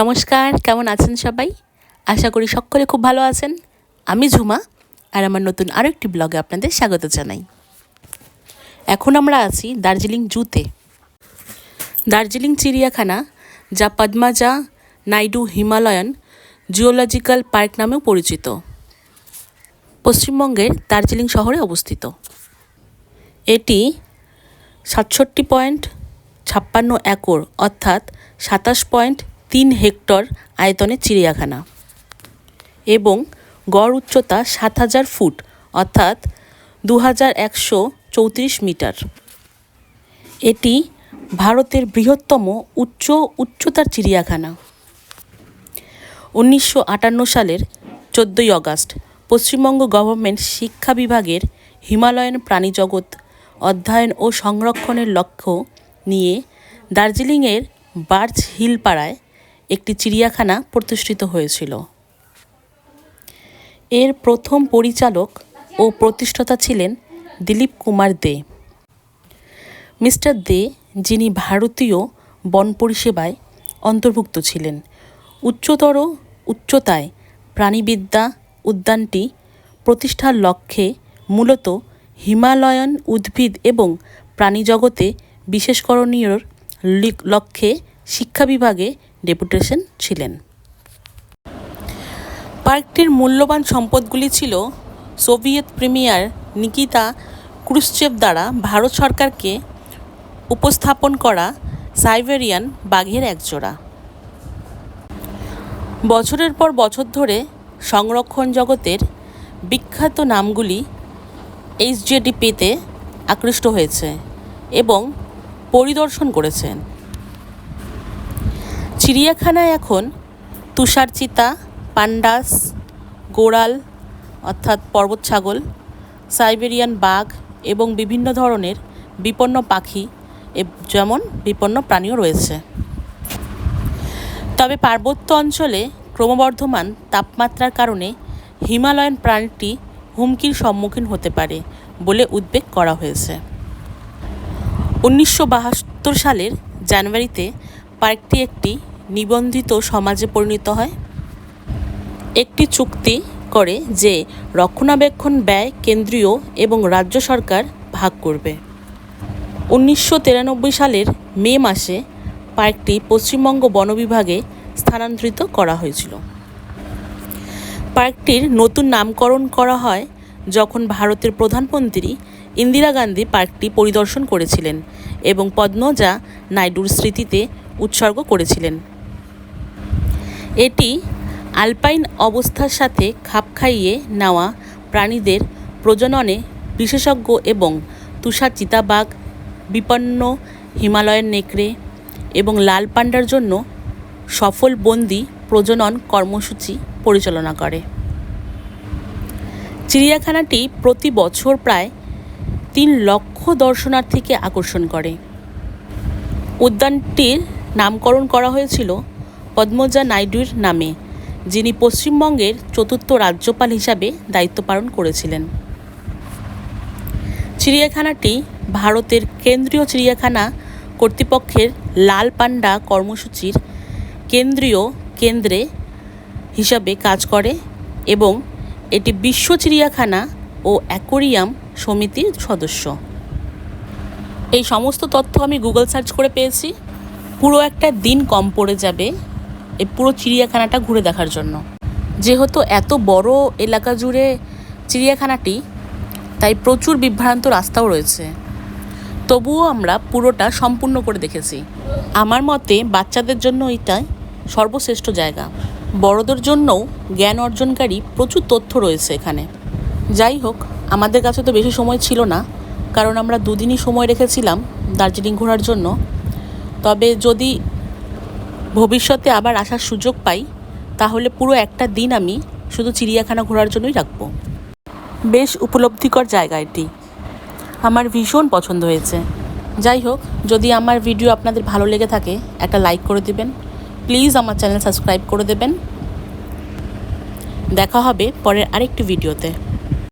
নমস্কার, কেমন আছেন সবাই? আশা করি সকলে খুব ভালো আছেন। আমি ঝুমা, আর আমার নতুন আরও একটি ব্লগে আপনাদের স্বাগত জানাই। এখন আমরা আছি দার্জিলিং জুতে। দার্জিলিং চিড়িয়াখানা, যা Padmaja Naidu Himalayan geological park নামেও পরিচিত। পশ্চিমবঙ্গের দার্জিলিং শহরে অবস্থিত। এটি সাতষট্টি পয়েন্ট ছাপ্পান্ন একর, অর্থাৎ সাতাশ পয়েন্ট হেক্টর আয়তনের চিড়িয়াখানা এবং গড় উচ্চতা সাত হাজার ফুট, অর্থাৎ দু হাজার একশো চৌত্রিশ মিটার। এটি ভারতের বৃহত্তম উচ্চ উচ্চতার চিড়িয়াখানা। উনিশশো আটান্ন সালের চোদ্দোই আগস্ট পশ্চিমবঙ্গ গভর্নমেন্ট শিক্ষা বিভাগের হিমালয়ান প্রাণীজগৎ অধ্যয়ন ও সংরক্ষণের লক্ষ্য নিয়ে দার্জিলিংয়ের বার্চ হিল পাড়ায় একটি চিড়িয়াখানা প্রতিষ্ঠিত হয়েছিল। এর প্রথম পরিচালক ও প্রতিষ্ঠাতা ছিলেন দিলীপ কুমার দে। মিস্টার দে, যিনি ভারতীয় বন পরিষেবায় অন্তর্ভুক্ত ছিলেন। উচ্চতর উচ্চতায় প্রাণীবিদ্যা উদ্যানটি প্রতিষ্ঠার লক্ষ্যে মূলত হিমালয়ান উদ্ভিদ এবং প্রাণীজগতে বিশেষকরণীয়র লক্ষ্যে শিক্ষা বিভাগে ডেপুটেশন ছিলেন। পার্কটির মূল্যবান সম্পদগুলি ছিল সোভিয়েত প্রিমিয়ার নিকিতা ক্রুশ্চেভ দ্বারা ভারত সরকারকে উপস্থাপন করা সাইবেরিয়ান বাঘের একজোড়া। বছরের পর বছর ধরে সংরক্ষণ জগতের বিখ্যাত নামগুলি এইচজেডিপিতে আকৃষ্ট হয়েছে এবং পরিদর্শন করেছেন। চিড়িয়াখানায় এখন তুষার চিতা পান্ডাস, গোড়াল, অর্থাৎ পর্বত ছাগল সাইবেরিয়ান বাঘ এবং বিভিন্ন ধরনের বিপন্ন পাখি যেমন বিপন্ন প্রাণীও রয়েছে। তবে পার্বত্য অঞ্চলে ক্রমবর্ধমান তাপমাত্রার কারণে হিমালয়ান প্রাণীটি হুমকির সম্মুখীন হতে পারে বলে উদ্বেগ করা হয়েছে। উনিশশো বাহাত্তর সালের জানুয়ারিতে পার্কটি একটি নিবন্ধিত সমাজে পরিণত হয়? একটি চুক্তি করে যে রক্ষণাবেক্ষণ ব্যয় কেন্দ্রীয় এবং রাজ্য সরকার ভাগ করবে। উনিশশো তিরানব্বই সালের মে মাসে পার্কটি পশ্চিমবঙ্গ বন বিভাগে স্থানান্তরিত করা হয়েছিল। পার্কটির নতুন নামকরণ করা হয় যখন ভারতের প্রধানমন্ত্রী ইন্দিরা গান্ধী পার্কটি পরিদর্শন করেছিলেন এবং পদ্মজা নাইডুর স্মৃতিতে উৎসর্গ করেছিলেন। এটি আলপাইন অবস্থার সাথে খাপ খাইয়ে নেওয়া প্রাণীদের প্রজননে বিশেষজ্ঞ এবং তুষার চিতাবাঘ বিপন্ন হিমালয়ের নেকড়ে এবং লাল পান্ডার জন্য সফল বন্দি প্রজনন কর্মসূচি পরিচালনা করে। চিড়িয়াখানাটি প্রতি বছর প্রায় তিন লক্ষ দর্শনার্থীকে আকর্ষণ করে। উদ্যানটির নামকরণ করা হয়েছিল পদ্মজা নাইডুর নামে, যিনি পশ্চিমবঙ্গের চতুর্থ রাজ্যপাল হিসাবে দায়িত্ব পালন করেছিলেন। চিড়িয়াখানাটি ভারতের কেন্দ্রীয় চিড়িয়াখানা কর্তৃপক্ষের লাল পান্ডা কর্মসূচির কেন্দ্রীয় কেন্দ্রে হিসাবে কাজ করে এবং এটি বিশ্ব চিড়িয়াখানা ও অ্যাকোরিয়াম সমিতির সদস্য। এই সমস্ত তথ্য আমি গুগল সার্চ করে পেয়েছি। পুরো একটা দিন কম পড়ে যাবে। এই পুরো চিড়িয়াখানাটা ঘুরে দেখার জন্য। যেহেতু এত বড় এলাকা জুড়ে চিড়িয়াখানাটি, তাই প্রচুর বিভ্রান্ত রাস্তাও রয়েছে। তবুও আমরা পুরোটা সম্পূর্ণ করে দেখেছি। আমার মতে বাচ্চাদের জন্য এটাই সর্বশ্রেষ্ঠ জায়গা। বড়দের জন্যও জ্ঞান অর্জনকারী প্রচুর তথ্য রয়েছে এখানে। যাই হোক, আমাদের কাছে তো বেশি সময় ছিল না, কারণ আমরা দুদিনই সময় রেখেছিলাম দার্জিলিং ঘোরার জন্য। তবে যদি ভবিষ্যতে আবার আসার সুযোগ পাই, তাহলে পুরো একটা দিন আমি শুধু চিড়িয়াখানা ঘোরার জন্যই রাখব। বেশ উপলব্ধিকর জায়গা এটি। আমার ভীষণ পছন্দ হয়েছে। যাই হোক, যদি আমার ভিডিও আপনাদের ভালো লেগে থাকে, একটা লাইক করে দেবেন। প্লিজ আমার চ্যানেল সাবস্ক্রাইব করে দেবেন। দেখা হবে পরের আরেকটি ভিডিওতে।